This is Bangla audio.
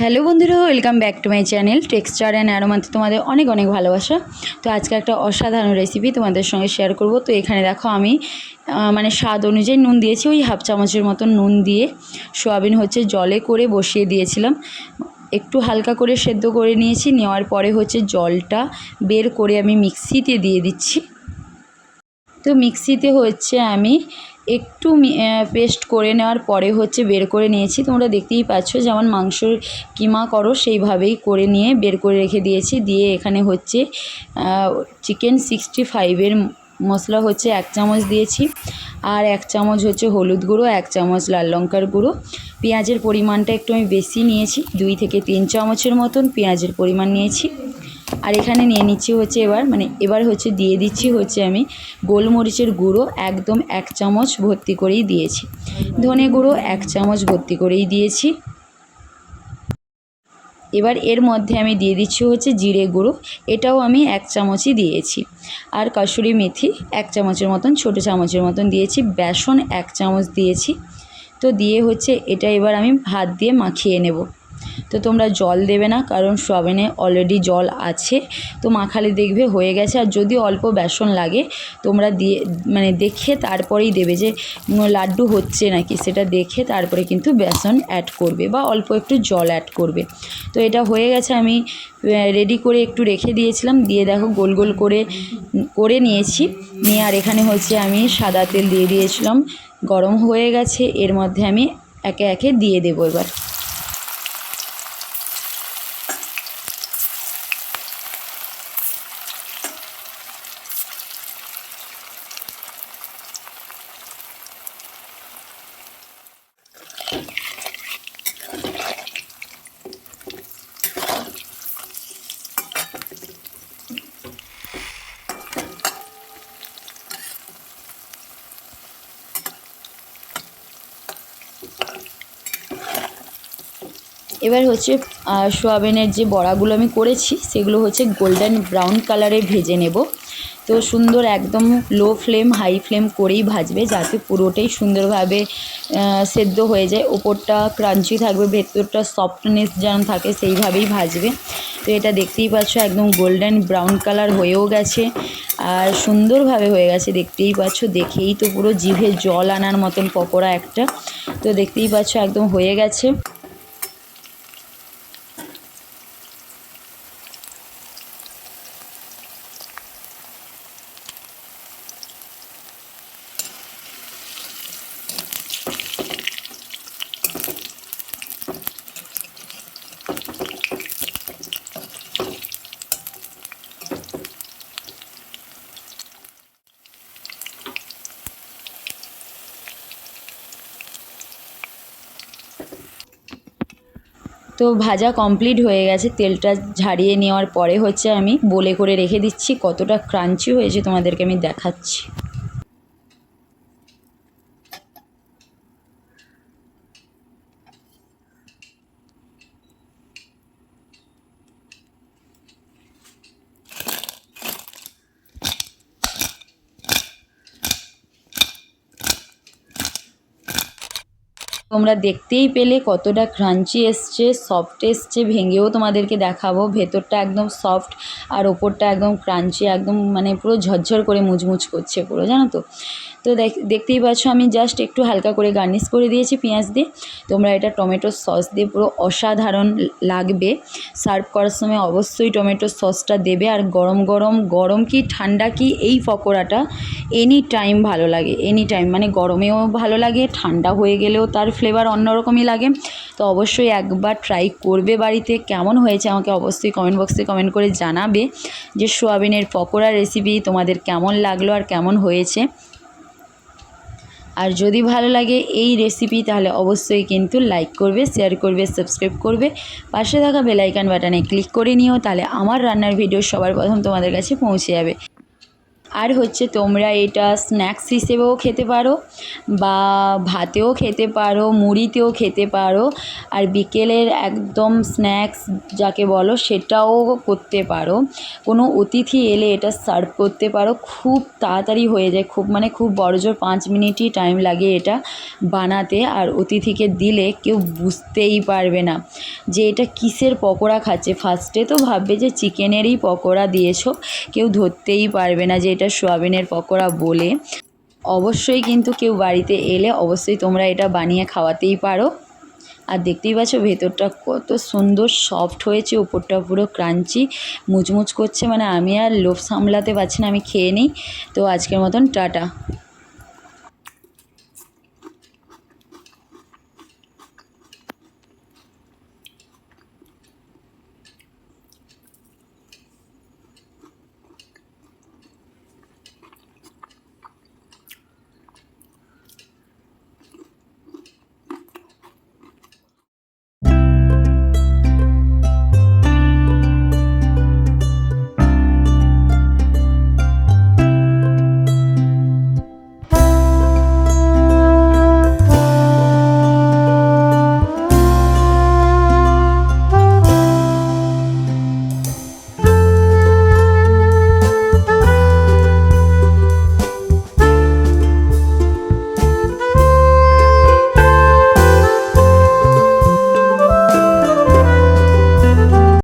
হ্যালো বন্ধুরা, welcome back to my channel texture and অ্যারোমাতে। তোমাদের অনেক অনেক ভালোবাসা। তো আজকে একটা অসাধারণ রেসিপি তোমাদের সঙ্গে শেয়ার করব। তো এখানে দেখো আমি মানে স্বাদ অনুযায়ী নুন দিয়েছি। ওই হাফ চামচের মতো নুন দিয়ে সোয়াবিন হচ্ছে জলে করে বসিয়ে দিয়েছিলাম। একটু হালকা করে সেদ্ধ করে নিয়েছি। নেওয়ার পরে হচ্ছে জলটা বের করে আমি মিক্সিতে দিয়ে দিচ্ছি। তো মিক্সিতে হচ্ছে আমি একটু পেস্ট করে নেওয়ার পরে হচ্ছে বের করে নিয়েছি। তোমরা দেখতেই পাচ্ছ যেমন মাংসর কিমা করো, সেইভাবেই করে নিয়ে বের করে রেখে দিয়েছি। দিয়ে এখানে হচ্ছে চিকেন সিক্সটি ফাইভের মশলা হচ্ছে এক চামচ দিয়েছি। আর এক চামচ হচ্ছে হলুদ গুঁড়ো, এক চামচ লাল লঙ্কার গুঁড়ো। পেঁয়াজের পরিমাণটা একটু আমি বেশি নিয়েছি, দুই থেকে তিন চামচের মতন পেঁয়াজের পরিমাণ নিয়েছি। আর এখানে নিয়ে নিচ্ছি হচ্ছে এবার মানে এবার হচ্ছে দিয়ে দিচ্ছি হচ্ছে আমি গোলমরিচের গুঁড়ো একদম এক চামচ ভর্তি করেই দিয়েছি। ধনে গুঁড়ো এক চামচ ভর্তি করেই দিয়েছি। এবার এর মধ্যে আমি দিয়ে দিচ্ছি হচ্ছে জিরে গুঁড়ো, এটাও আমি এক চামচই দিয়েছি। আর কাসুরি মেথি এক চামচের মতন, ছোটো চামচের মতন দিয়েছি, বেসন এক চামচ দিয়েছি। তো দিয়ে হচ্ছে এটা এবার আমি ভাত দিয়ে মাখিয়ে নেব। তো তোমরা জল দেবে না, কারণ সোয়াবিনে অলরেডি জল আছে। তো মাখালে দেখবে হয়ে গেছে, আর যদি অল্প বেসন লাগে, তোমরা দিয়ে মানে দেখে তারপরেই দেবে যে লাড্ডু হচ্ছে নাকি, সেটা দেখে তারপরে কিন্তু বেসন অ্যাড করবে, বা অল্প একটু জল অ্যাড করবে। তো এটা হয়ে গেছে, আমি রেডি করে একটু রেখে দিয়েছিলাম, দিয়ে দেখো গোল গোল করে করে নিয়েছি। নিয়ে আর এখানে হচ্ছে আমি সাদা তেল দিয়ে দিয়েছিলাম, গরম হয়ে গেছে, এর মধ্যে আমি একে একে দিয়ে দেবো এবার। এবার হচ্ছে সোয়াবিনের যে বড়াগুলো আমি করেছি, সেগুলো হচ্ছে গোল্ডেন ব্রাউন কালারে ভেজে নেব। তো সুন্দর একদম লো ফ্লেম হাই ফ্লেম করেই ভাজবে, যাতে পুরোটাই সুন্দরভাবে সেদ্ধ হয়ে যায়। ওপরটা ক্রাঞ্চি থাকবে, ভেতরটা সফটনেস যেন থাকে, সেইভাবেই ভাজবে। তো এটা দেখতেই পাচ্ছ, একদম গোল্ডেন ব্রাউন কালার হয়েও গেছে, আর সুন্দরভাবে হয়ে গেছে, দেখতেই পাচ্ছ। দেখেই তো পুরো জিভে জল আনার মতন পকোড়া একটা। তো দেখতেই পাচ্ছ, একদম হয়ে গেছে। তো ভাজা কমপ্লিট হয়ে গেছে। তেলটা ঝাড়িয়ে নেওয়ার পরে হচ্ছে আমি বলে করে রেখে দিচ্ছি কতটা ক্রাঞ্চি হয়েছে তোমাদেরকে আমি দেখাচ্ছি। তোমরা দেখতেই পেলে কতটা ক্রাঞ্চি এসছে সফট এসছে, ভেঙেও তোমাদেরকে দেখাবো। ভেতরটা একদম সফট আর ওপরটা একদম ক্রাঞ্চি একদম মানে পুরো ঝরঝর করে মুচমুচ করছে পুরো, জানো তো? তো দেখ- দেখতেই পাচ্ছ আমি জাস্ট একটু হালকা করে গার্নিশ করে দিয়েছি পেঁয়াজ দিয়ে। তোমরা এটা টমেটো সস দিয়ে পুরো অসাধারণ লাগবে। সার্ভ করার সময় অবশ্যই টমেটো সসটা দেবে। আর গরম গরম গরম কি, ঠান্ডা কি, এই পকোড়াটা এনি টাইম ভালো লাগে এনি টাইম মানে গরমেও ভালো লাগে, ঠান্ডা হয়ে গেলেও তার ফ্লেভার অন্যরকমই লাগে, তো অবশ্যই একবার ট্রাই করবে বাড়িতে। কেমন হয়েছে আমাকে অবশ্যই কমেন্ট বক্সে কমেন্ট করে জানাবে যে সোয়াবিনের পকোড়া রেসিপি তোমাদের কেমন লাগল আর কেমন হয়েছে। আর যদি ভালো লাগে এই রেসিপি তাহলে অবশ্যই কিন্তু লাইক করবে শেয়ার করবে সাবস্ক্রাইব করবে। পাশে থাকা বেলাইকান বাটনে ক্লিক করে নিও, তাহলে আমার রান্নার ভিডিও সবার প্রথম তোমাদের কাছে পৌঁছে যাবে। আর হচ্ছে তোমরা এটা স্ন্যাক্স হিসেবেও খেতে পারো বা ভাতেও খেতে পারো, মুড়িতেও খেতে পারো। আর বিকেলের একদম স্ন্যাক্স যাকে বলো সেটাও করতে পারো। কোনো অতিথি এলে এটা সার্ভ করতে পারো। খুব তাড়াতাড়ি হয়ে যায়। খুব মানে খুব বড়জোর পাঁচ মিনিটই টাইম লাগে এটা বানাতে। আর অতিথিকে দিলে কেউ বুঝতেই পারবে না যে এটা কিসের পকোড়া খাচ্ছে। ফার্স্টে তো ভাববে যে চিকেনেরই পকোড়া দিয়েছ। কেউ ধরতেই পারবে না যে এটা সোয়াবিনের পকোড়া বলে। অবশ্যই কিন্তু কেউ বাড়িতে এলে অবশ্যই তোমরা এটা বানিয়ে খাওয়াতেই পারো। আর দেখতেই পাচ্ছ ভেতরটা কত সুন্দর সফট হয়েছে ওপরটা পুরো ক্রাঞ্চি মুচমুচ করছে। মানে আমি আর লোভ সামলাতে পারছি না, আমি খেয়ে নিই। তো আজকের মতন টাটা।